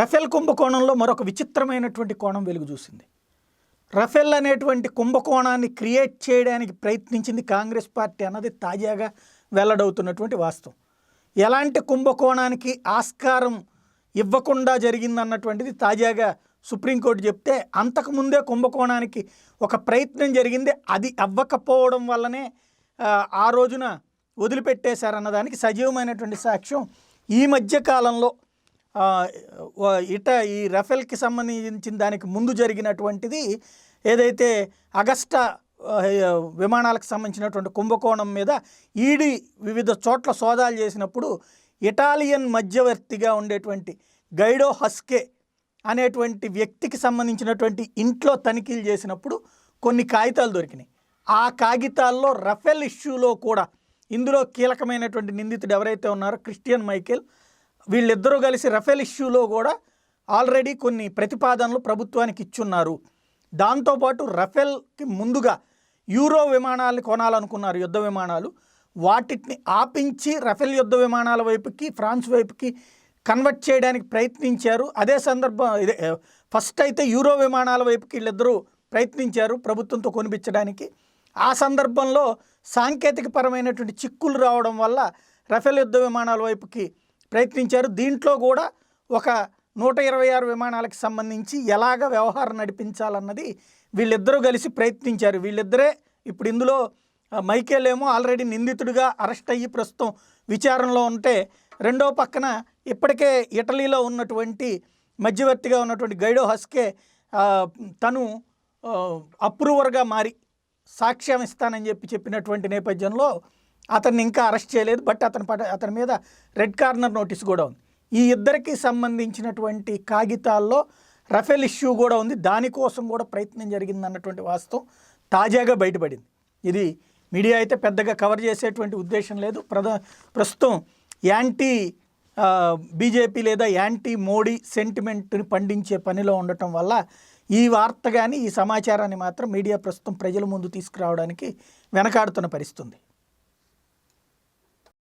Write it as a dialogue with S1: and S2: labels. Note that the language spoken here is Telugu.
S1: రఫేల్ కుంభకోణంలో మరొక విచిత్రమైనటువంటి కోణం వెలుగు చూసింది. రఫేల్ అనేటువంటి కుంభకోణాన్ని క్రియేట్ చేయడానికి ప్రయత్నించింది కాంగ్రెస్ పార్టీ అన్నది తాజాగా వెల్లడవుతున్నటువంటి వాస్తవం. ఎలాంటి కుంభకోణానికి ఆస్కారం ఇవ్వకుండా జరిగిందన్నటువంటిది తాజాగా సుప్రీంకోర్టు చెప్తే అంతకుముందే కుంభకోణానికి ఒక ప్రయత్నం జరిగింది. అది అవ్వకపోవడం వల్లనే ఆ, రోజున రోజున వదిలిపెట్టేశారన్నదానికి సజీవమైనటువంటి సాక్ష్యం ఈ మధ్య కాలంలో ఇట ఈ రఫేల్కి సంబంధించిన దానికి ముందు జరిగినటువంటిది ఏదైతే అగస్టా విమానాలకు సంబంధించినటువంటి కుంభకోణం మీద ఈడీ వివిధ చోట్ల సోదాలు చేసినప్పుడు ఇటాలియన్ మధ్యవర్తిగా ఉండేటువంటి గైడో హస్కే అనేటువంటి వ్యక్తికి సంబంధించినటువంటి ఇంట్లో తనిఖీలు చేసినప్పుడు కొన్ని కాగితాలు దొరికినాయి. ఆ కాగితాల్లో రఫేల్ ఇష్యూలో కూడా ఇందులో కీలకమైనటువంటి నిందితుడు ఎవరైతే ఉన్నారో క్రిస్టియన్ మైకేల్ వీళ్ళిద్దరూ కలిసి రఫేల్ ఇష్యూలో కూడా ఆల్రెడీ కొన్ని ప్రతిపాదనలు ప్రభుత్వానికి ఇచ్చున్నారు. దాంతోపాటు రఫేల్కి ముందుగా యూరో విమానాలు కొనాలనుకున్నారు యుద్ధ విమానాలు. వాటిని ఆపించి రఫేల్ యుద్ధ విమానాల వైపుకి ఫ్రాన్స్ వైపుకి కన్వర్ట్ చేయడానికి ప్రయత్నించారు. అదే సందర్భం ఇదే ఫస్ట్ అయితే యూరో విమానాల వైపుకి వీళ్ళిద్దరూ ప్రయత్నించారు ప్రభుత్వంతో కొనిపించడానికి. ఆ సందర్భంలో సాంకేతిక పరమైనటువంటి చిక్కులు రావడం వల్ల రఫేల్ యుద్ధ విమానాల వైపుకి ప్రయత్నించారు. దీంట్లో కూడా ఒక నూట ఇరవై ఆరు విమానాలకు సంబంధించి ఎలాగ వ్యవహారం నడిపించాలన్నది వీళ్ళిద్దరూ కలిసి ప్రయత్నించారు. వీళ్ళిద్దరే ఇప్పుడు ఇందులో మైకేల్ ఏమో ఆల్రెడీ నిందితుడిగా అరెస్ట్ అయ్యి ప్రస్తుతం విచారణలో ఉంటే రెండో పక్కన ఇప్పటికే ఇటలీలో ఉన్నటువంటి మధ్యవర్తిగా ఉన్నటువంటి గైడో హస్కే తను అప్రూవర్గా మారి సాక్ష్యం ఇస్తానని చెప్పి చెప్పినటువంటి నేపథ్యంలో అతన్ని ఇంకా అరెస్ట్ చేయలేదు బట్ అతని పట అతని మీద రెడ్ కార్నర్ నోటీస్ కూడా ఉంది. ఈ ఇద్దరికి సంబంధించినటువంటి కాగితాల్లో రఫేల్ ఇష్యూ కూడా ఉంది. దానికోసం కూడా ప్రయత్నం జరిగింది అన్నటువంటి వాస్తవం తాజాగా బయటపడింది. ఇది మీడియా అయితే పెద్దగా కవర్ చేసేటువంటి ఉద్దేశం లేదు. ప్రధా ప్రస్తుతం యాంటీ బీజేపీ లేదా యాంటీ మోడీ సెంటిమెంట్ని పండించే పనిలో ఉండటం వల్ల ఈ వార్త కానీ ఈ సమాచారాన్ని మాత్రం మీడియా ప్రస్తుతం ప్రజల ముందు తీసుకురావడానికి వెనకాడుతున్న పరిస్థితుంది.